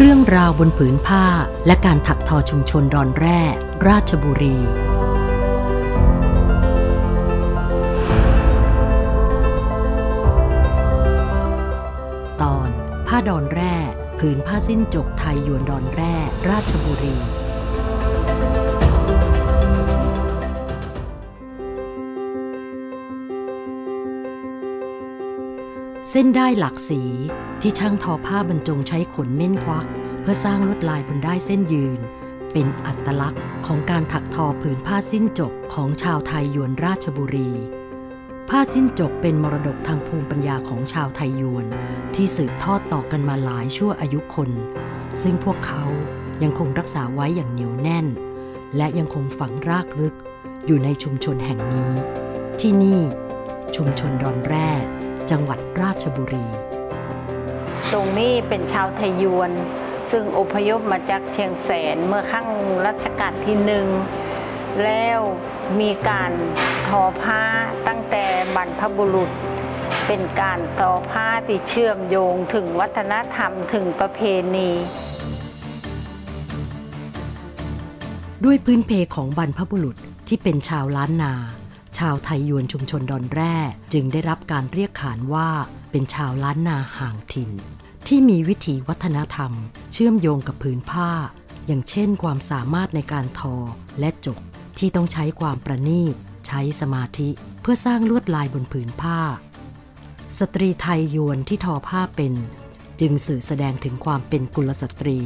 เรื่องราวบนผืนผ้าและการถักทอชุมชนดอนแร่ ราชบุรี ตอน ผ้าดอนแร่ ผืนผ้าสิ้นจกไทยยวนดอนแร่ ราชบุรี เส้นได้หลากสีที่ช่างทอผ้าบรรจงใช้ขนเม่นควัก เพื่อสร้างลวดลายบนได้เส้นยืน เป็นอัตลักษณ์ของการถักทอผืนผ้าสิ้นจกของชาวไทยยวนราชบุรี ผ้าสิ้นจกเป็นมรดกทางภูมิปัญญาของชาวไทยยวน ที่สืบทอดต่อกันมาหลายชั่วอายุคน ซึ่งพวกเขายังคงรักษาไว้อย่างเหนียวแน่น และยังคงฝังรากลึกอยู่ในชุมชนแห่งนี้ ที่นี่ชุมชนดอนแร่ จังหวัดราชบุรี ตรงนี้เป็นชาวไทยยวน ซึ่งอพยพมาจากเชียงแสนเมื่อครั้งรัชกาลที่หนึ่ง แล้วมีการทอผ้าตั้งแต่บรรพบุรุษ เป็นการทอผ้าที่เชื่อมโยงถึงวัฒนธรรมถึงประเพณีด้วยพื้นเพของบรรพบุรุษที่เป็นชาวล้านนา ชาวไทยยวนชุมชนดอนแร่ จึงได้รับการเรียกขานว่าเป็นชาวล้านนาห่างถิ่น ที่มีวิถีวัฒนธรรม เชื่อมโยงกับผืนผ้า อย่างเช่นความสามารถในการทอและจก ที่ต้องใช้ความประณีต ใช้สมาธิ เพื่อสร้างลวดลายบนผืนผ้า สตรีไทยยวนที่ทอผ้าเป็น จึงสื่อแสดงถึงความเป็นกุลสตรี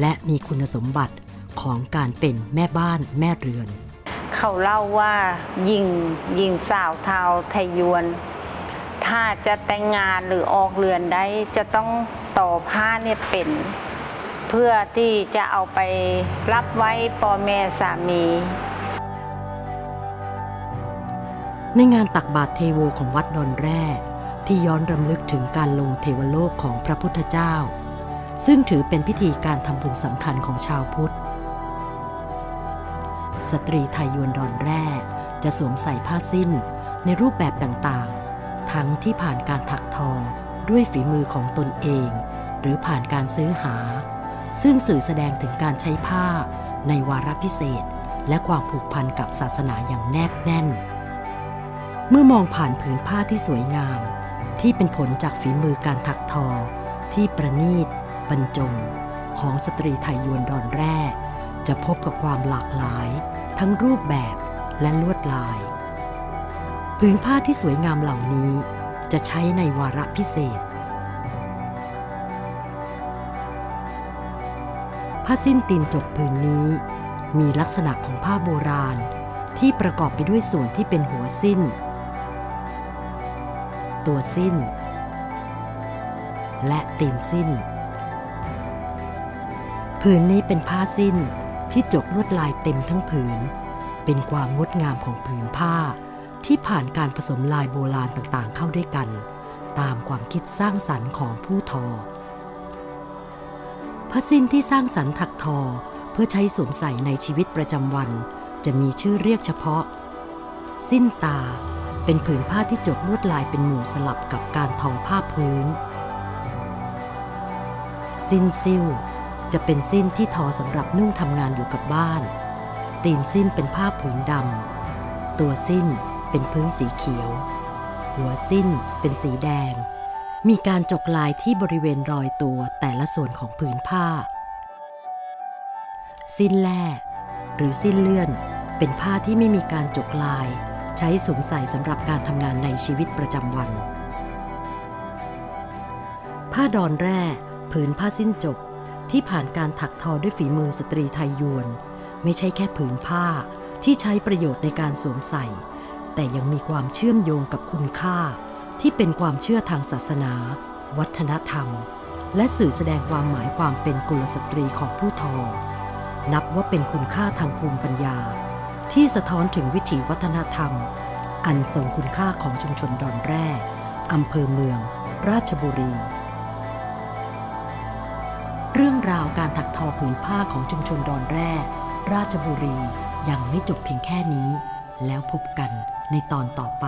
และมีคุณสมบัติของการเป็นแม่บ้านแม่เรือน เขาเล่าว่ายิงยิงสาวเทาไทยยวน ถ้าจะแต่งงานหรือออกเรือนได้จะต้องต่อผ้าเนี่ยเป็น เพื่อที่จะเอาไปรับไว้ปอแม่สามี ในงานตักบาตรเทโวของวัดดอนแร่ที่ย้อนรำลึกถึงการลงเทวโลกของพระพุทธเจ้า ซึ่งถือเป็นพิธีการทำบุญสำคัญของชาวพุทธ สตรีไทยยวนดอนแร่ จะสวมใส่ผ้าสิ้นในรูปแบบต่างๆ ทั้งที่ผ่านการถักทอด้วยฝีมือของตนเอง หรือผ่านการซื้อหา ซึ่งสื่อแสดงถึงการใช้ผ้าในวาระพิเศษ และความผูกพันกับศาสนาอย่างแนบแน่น เมื่อมองผ่านผืนผ้าที่สวยงาม ที่เป็นผลจากฝีมือการถักทอ ที่ประณีตบรรจง ของสตรีไทยยวนดอนแร่จะพบกับความหลากหลาย ทั้งรูปแบบและลวดลาย ผืนผ้าที่สวยงามเหล่านี้จะใช้ในวาระพิเศษ ผ้าสิ้นตีนจกผืนนี้มีลักษณะของผ้าโบราณที่ประกอบไปด้วยส่วนที่เป็นหัวสิ้น ตัวสิ้น และตีนสิ้น ผืนนี้เป็นผ้าสิ้น ที่จกลวดลายเต็มทั้งผืน เป็นความงดงามของผืนผ้า ที่ผ่านการผสมลายโบราณต่างๆ เข้าด้วยกัน ตามความคิดสร้างสรรค์ของผู้ทอผ้าสิ้นที่สร้างสรรค์ถักทอเพื่อใช้สวมใส่ในชีวิตประจำวัน จะมีชื่อเรียกเฉพาะ สิ้นตาเป็นผืนผ้าที่จดลวดลายเป็นหมู่สลับกับการทอผ้าพื้น สิ้นซิ่ว จะเป็นสิ้นที่ทอสำหรับนุ่งทำงานอยู่กับบ้าน ตีนสิ้นเป็นผ้าผืนดำ ตัวสิ้นเป็นพื้นสีเขียว หัวสิ้นเป็นสีแดง มีการจกลายที่บริเวณรอยตัวแต่ละส่วนของผืนผ้า สิ้นแล่หรือสิ้นเลื่อน เป็นผ้าที่ไม่มีการจกลาย ใช้สวมใส่สำหรับการทำงานในชีวิตประจำวัน ผ้าดอนแร่ผืนผ้าสิ้นจก ที่ผ่านการถักทอด้วยฝีมือสตรีไทยยวน ไม่ใช่แค่ผืนผ้าที่ใช้ประโยชน์ในการสวมใส่ แต่ยังมีความเชื่อมโยงกับคุณค่า ที่เป็นความเชื่อทางศาสนา วัฒนธรรม และสื่อแสดงความหมายความเป็นกุลสตรีของผู้ทอ นับว่าเป็นคุณค่าทางภูมิปัญญา ที่สะท้อนถึงวิถีวัฒนธรรม อันทรงคุณค่าของชุมชนดอนแร่อำเภอเมือง ราชบุรี เรื่องราวการถักทอผืนผ้าของชุมชนดอนแร่ ราชบุรียังไม่จบเพียงแค่นี้ แล้วพบกันในตอนต่อไป